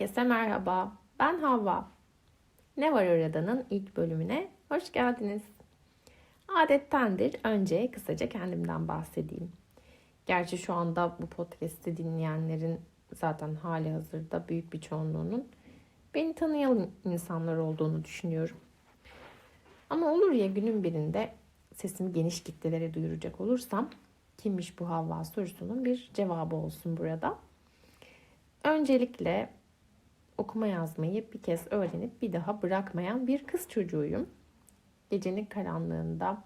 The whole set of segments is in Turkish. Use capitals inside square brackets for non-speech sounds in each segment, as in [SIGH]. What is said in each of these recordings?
Herkese merhaba. Ben Havva. Ne var oradanın ilk bölümüne hoş geldiniz. Adettendir önce kısaca kendimden bahsedeyim. Gerçi şu anda bu podcast'i dinleyenlerin zaten hali hazırda büyük bir çoğunluğunun beni tanıyan insanlar olduğunu düşünüyorum. Ama olur ya günün birinde sesimi geniş kitlelere duyuracak olursam kimmiş bu Havva sorusunun bir cevabı olsun burada. Öncelikle okuma yazmayı bir kez öğrenip bir daha bırakmayan bir kız çocuğuyum. Gecenin karanlığında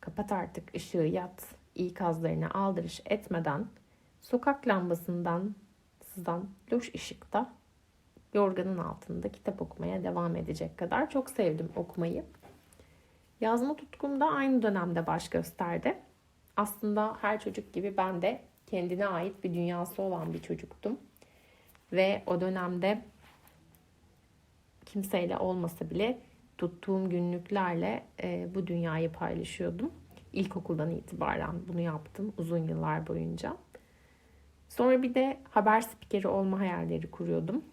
kapat artık ışığı yat, ikazlarını aldırış etmeden sokak lambasından sızan loş ışıkta yorganın altında kitap okumaya devam edecek kadar çok sevdim okumayı. Yazma tutkum da aynı dönemde baş gösterdi. Aslında her çocuk gibi ben de kendine ait bir dünyası olan bir çocuktum. Ve o dönemde kimseyle olmasa bile tuttuğum günlüklerle e, bu dünyayı paylaşıyordum. İlkokuldan itibaren bunu yaptım uzun yıllar boyunca. Sonra bir de haber spikeri olma hayalleri kuruyordum.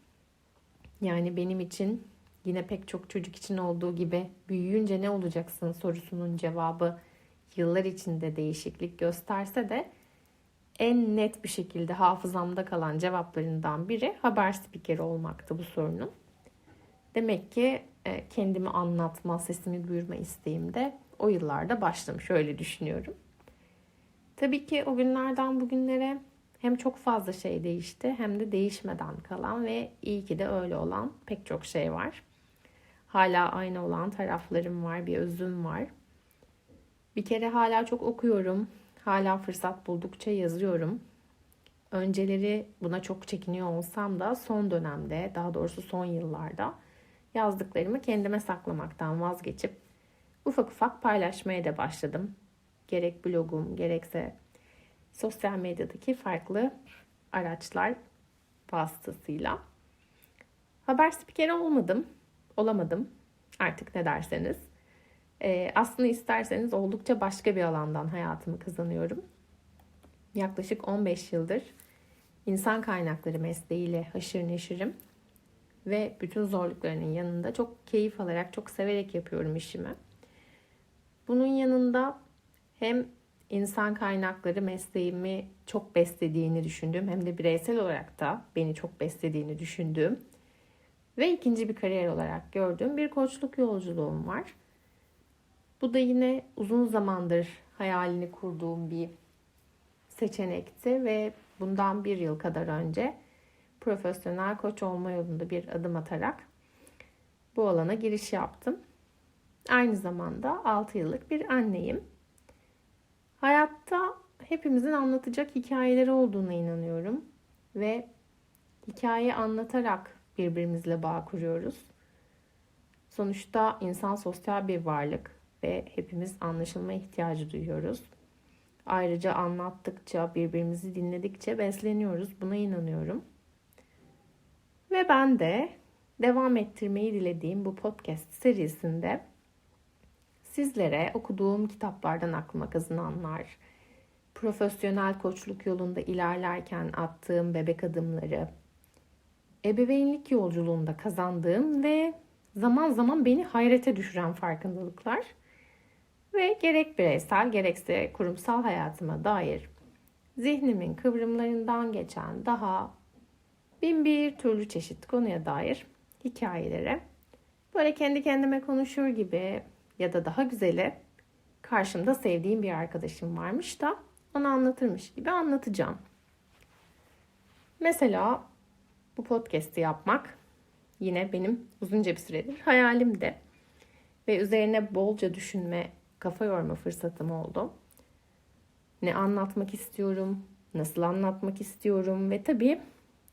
Yani benim için yine pek çok çocuk için olduğu gibi büyüyünce ne olacaksın sorusunun cevabı yıllar içinde değişiklik gösterse de en net bir şekilde hafızamda kalan cevaplarından biri haber spikeri olmaktı bu sorunun. Demek ki e, kendimi anlatma, sesimi duyurma isteğim de o yıllarda başlamış öyle düşünüyorum. Tabii ki o günlerden bugünlere hem çok fazla şey değişti hem de değişmeden kalan ve iyi ki de öyle olan pek çok şey var. Hala aynı olan taraflarım var, bir özüm var. Bir kere hala çok okuyorum. Hala fırsat buldukça yazıyorum. Önceleri buna çok çekiniyor olsam da son dönemde, daha doğrusu son yıllarda yazdıklarımı kendime saklamaktan vazgeçip ufak ufak paylaşmaya da başladım. Gerek blogum, gerekse sosyal medyadaki farklı araçlar vasıtasıyla. Haber spikeri olmadım, olamadım. Artık ne derseniz. E, aslında isterseniz oldukça başka bir alandan hayatımı kazanıyorum. Yaklaşık 15 yıldır insan kaynakları mesleğiyle haşır neşirim. Ve bütün zorluklarının yanında çok keyif alarak, çok severek yapıyorum işimi. Bunun yanında hem insan kaynakları mesleğimi çok beslediğini düşündüğüm hem de bireysel olarak da beni çok beslediğini düşündüğüm ve ikinci bir kariyer olarak gördüğüm bir koçluk yolculuğum var. Bu da yine uzun zamandır hayalini kurduğum bir seçenekti ve bundan bir yıl kadar önce profesyonel koç olma yolunda bir adım atarak bu alana giriş yaptım. Aynı zamanda 6 yıllık bir anneyim. Hayatta hepimizin anlatacak hikayeleri olduğuna inanıyorum ve hikaye anlatarak birbirimizle bağ kuruyoruz. Sonuçta insan sosyal bir varlık ve hepimiz anlaşılma ihtiyacı duyuyoruz. Ayrıca anlattıkça, birbirimizi dinledikçe besleniyoruz. Buna inanıyorum. Ve ben de devam ettirmeyi dilediğim bu podcast serisinde sizlere okuduğum kitaplardan aklıma kazınanlar, profesyonel koçluk yolunda ilerlerken attığım bebek adımları, ebeveynlik yolculuğunda kazandığım ve zaman zaman beni hayrete düşüren farkındalıklar ve gerek bireysel gerekse kurumsal hayatıma dair zihnimin kıvrımlarından geçen daha bin bir türlü çeşit konuya dair hikayelere böyle kendi kendime konuşur gibi ya da daha güzeli karşımda sevdiğim bir arkadaşım varmış da onu anlatırmış gibi anlatacağım. Mesela bu podcast'i yapmak yine benim uzunca bir süredir hayalimdi. Ve üzerine bolca düşünme, kafa yorma fırsatım oldu. Ne anlatmak istiyorum, nasıl anlatmak istiyorum ve tabii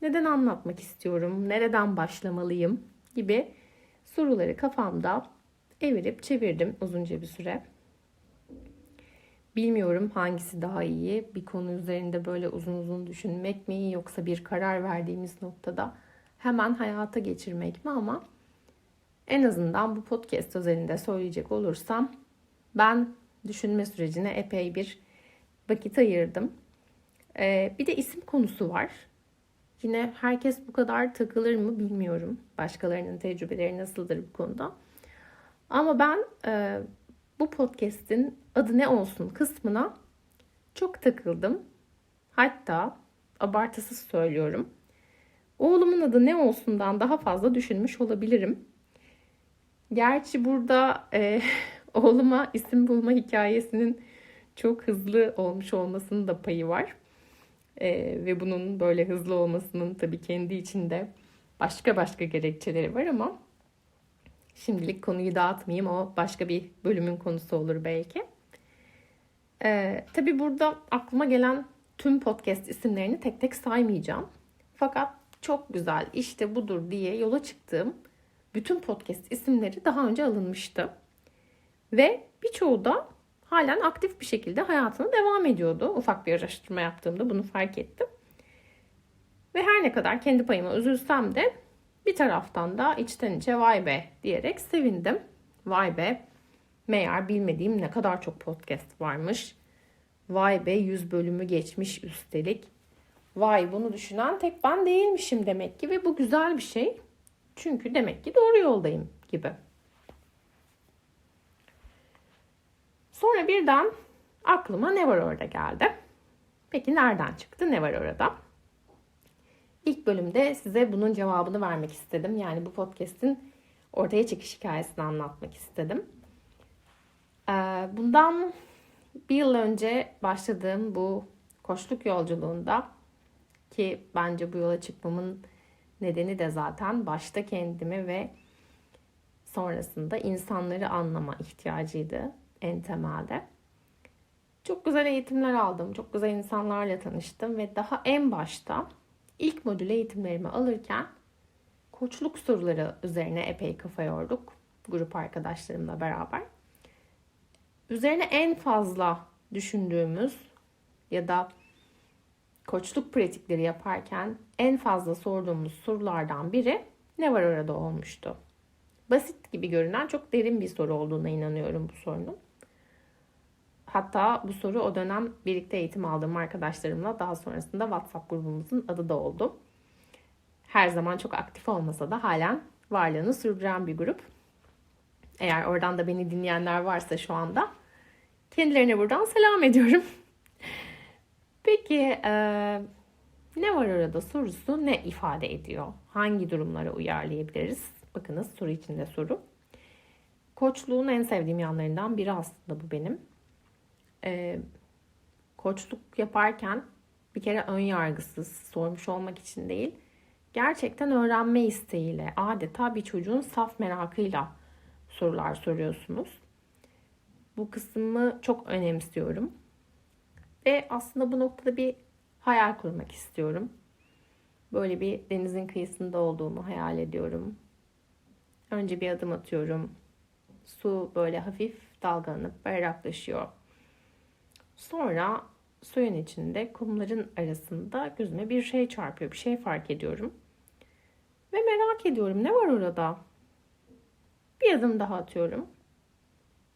neden anlatmak istiyorum, nereden başlamalıyım gibi soruları kafamda evirip çevirdim uzunca bir süre. Bilmiyorum hangisi daha iyi. Bir konu üzerinde böyle uzun uzun düşünmek mi yoksa bir karar verdiğimiz noktada hemen hayata geçirmek mi ama en azından bu podcast özelinde söyleyecek olursam ben düşünme sürecine epey bir vakit ayırdım. Ee, bir de isim konusu var. Yine herkes bu kadar takılır mı bilmiyorum. Başkalarının tecrübeleri nasıldır bu konuda. Ama ben e, bu podcast'in adı ne olsun kısmına çok takıldım. Hatta abartısız söylüyorum. Oğlumun adı ne olsundan daha fazla düşünmüş olabilirim. Gerçi burada e, [LAUGHS] oğluma isim bulma hikayesinin çok hızlı olmuş olmasının da payı var. E, ve bunun böyle hızlı olmasının tabii kendi içinde başka başka gerekçeleri var ama şimdilik konuyu dağıtmayayım. O başka bir bölümün konusu olur belki. E, tabii burada aklıma gelen tüm podcast isimlerini tek tek saymayacağım. Fakat çok güzel işte budur diye yola çıktığım bütün podcast isimleri daha önce alınmıştı. Ve birçoğu da halen aktif bir şekilde hayatına devam ediyordu. Ufak bir araştırma yaptığımda bunu fark ettim. Ve her ne kadar kendi payıma üzülsem de bir taraftan da içten içe vay be diyerek sevindim. Vay be meğer bilmediğim ne kadar çok podcast varmış. Vay be 100 bölümü geçmiş üstelik. Vay bunu düşünen tek ben değilmişim demek ki ve bu güzel bir şey. Çünkü demek ki doğru yoldayım gibi. Sonra birden aklıma ne var orada geldi. Peki nereden çıktı? Ne var orada? İlk bölümde size bunun cevabını vermek istedim. Yani bu podcast'in ortaya çıkış hikayesini anlatmak istedim. Ee, bundan bir yıl önce başladığım bu koçluk yolculuğunda ki bence bu yola çıkmamın nedeni de zaten başta kendimi ve sonrasında insanları anlama ihtiyacıydı en temelde. Çok güzel eğitimler aldım. Çok güzel insanlarla tanıştım ve daha en başta ilk modül eğitimlerimi alırken koçluk soruları üzerine epey kafa yorduk. Grup arkadaşlarımla beraber. Üzerine en fazla düşündüğümüz ya da koçluk pratikleri yaparken en fazla sorduğumuz sorulardan biri ne var orada olmuştu. Basit gibi görünen çok derin bir soru olduğuna inanıyorum bu sorunun. Hatta bu soru o dönem birlikte eğitim aldığım arkadaşlarımla daha sonrasında WhatsApp grubumuzun adı da oldu. Her zaman çok aktif olmasa da halen varlığını sürdüren bir grup. Eğer oradan da beni dinleyenler varsa şu anda kendilerine buradan selam ediyorum. [LAUGHS] Peki e, ne var orada sorusu ne ifade ediyor? Hangi durumlara uyarlayabiliriz? Bakınız soru içinde soru. Koçluğun en sevdiğim yanlarından biri aslında bu benim. E, koçluk yaparken bir kere ön yargısız sormuş olmak için değil, gerçekten öğrenme isteğiyle, adeta bir çocuğun saf merakıyla sorular soruyorsunuz. Bu kısmı çok önemsiyorum. Ve aslında bu noktada bir hayal kurmak istiyorum. Böyle bir denizin kıyısında olduğumu hayal ediyorum. Önce bir adım atıyorum. Su böyle hafif dalgalanıp berraklaşıyor. Sonra suyun içinde kumların arasında gözüme bir şey çarpıyor. Bir şey fark ediyorum. Ve merak ediyorum ne var orada? Bir adım daha atıyorum.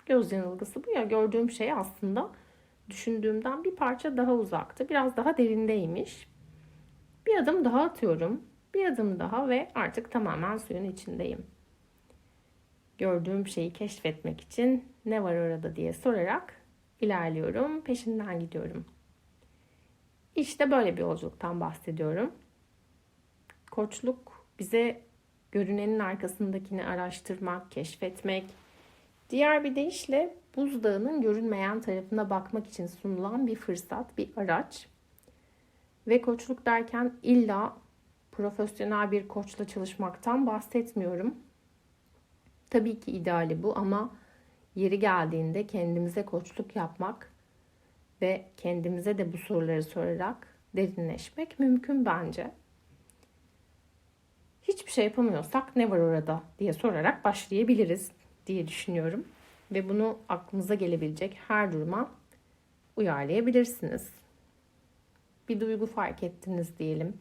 Göz yanılgısı bu ya gördüğüm şey aslında düşündüğümden bir parça daha uzaktı. Biraz daha derindeymiş. Bir adım daha atıyorum. Bir adım daha ve artık tamamen suyun içindeyim. Gördüğüm şeyi keşfetmek için ne var orada diye sorarak ilerliyorum, peşinden gidiyorum. İşte böyle bir yolculuktan bahsediyorum. Koçluk bize görünenin arkasındakini araştırmak, keşfetmek, diğer bir deyişle buzdağının görünmeyen tarafına bakmak için sunulan bir fırsat, bir araç. Ve koçluk derken illa profesyonel bir koçla çalışmaktan bahsetmiyorum. Tabii ki ideali bu ama yeri geldiğinde kendimize koçluk yapmak ve kendimize de bu soruları sorarak derinleşmek mümkün bence. Hiçbir şey yapamıyorsak ne var orada diye sorarak başlayabiliriz diye düşünüyorum ve bunu aklınıza gelebilecek her duruma uyarlayabilirsiniz. Bir duygu fark ettiniz diyelim.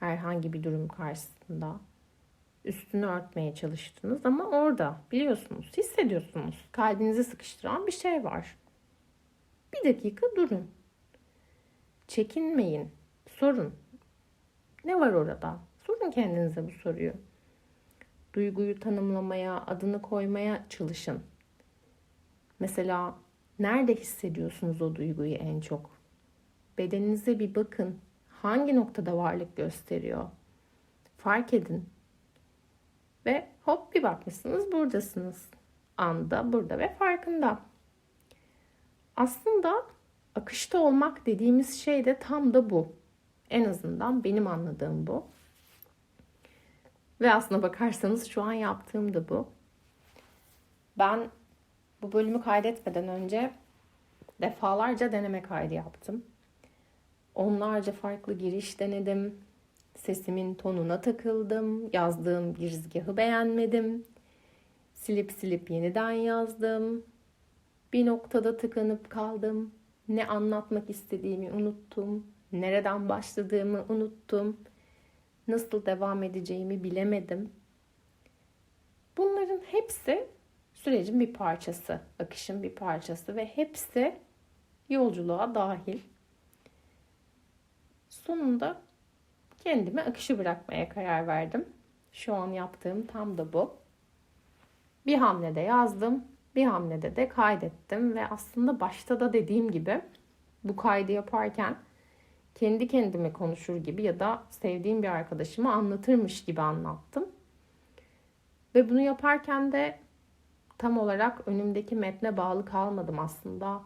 Herhangi bir durum karşısında üstünü örtmeye çalıştınız ama orada biliyorsunuz, hissediyorsunuz. Kalbinizi sıkıştıran bir şey var. Bir dakika durun. Çekinmeyin. Sorun. Ne var orada? Sorun kendinize bu soruyu. Duyguyu tanımlamaya, adını koymaya çalışın. Mesela nerede hissediyorsunuz o duyguyu en çok? Bedeninize bir bakın. Hangi noktada varlık gösteriyor? Fark edin. Ve hop bir bakmışsınız buradasınız. Anda, burada ve farkında. Aslında akışta olmak dediğimiz şey de tam da bu. En azından benim anladığım bu. Ve aslına bakarsanız şu an yaptığım da bu. Ben bu bölümü kaydetmeden önce defalarca deneme kaydı yaptım. Onlarca farklı giriş denedim. Sesimin tonuna takıldım. Yazdığım girizgahı beğenmedim. Silip silip yeniden yazdım. Bir noktada tıkanıp kaldım. Ne anlatmak istediğimi unuttum. Nereden başladığımı unuttum. Nasıl devam edeceğimi bilemedim. Bunların hepsi sürecin bir parçası, akışın bir parçası ve hepsi yolculuğa dahil. Sonunda kendime akışı bırakmaya karar verdim. Şu an yaptığım tam da bu. Bir hamlede yazdım, bir hamlede de kaydettim ve aslında başta da dediğim gibi bu kaydı yaparken kendi kendime konuşur gibi ya da sevdiğim bir arkadaşıma anlatırmış gibi anlattım. Ve bunu yaparken de tam olarak önümdeki metne bağlı kalmadım aslında.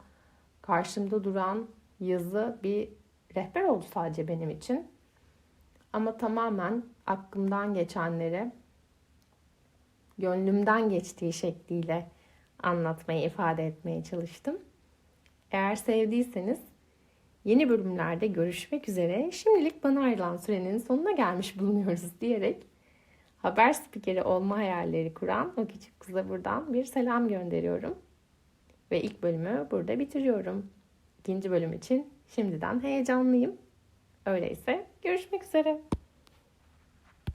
Karşımda duran yazı bir rehber oldu sadece benim için. Ama tamamen aklımdan geçenleri gönlümden geçtiği şekliyle anlatmaya, ifade etmeye çalıştım. Eğer sevdiyseniz yeni bölümlerde görüşmek üzere. Şimdilik bana ayrılan sürenin sonuna gelmiş bulunuyoruz diyerek haber spikeri olma hayalleri kuran o küçük kıza buradan bir selam gönderiyorum. Ve ilk bölümü burada bitiriyorum. İkinci bölüm için şimdiden heyecanlıyım. Öyleyse görüşmek üzere.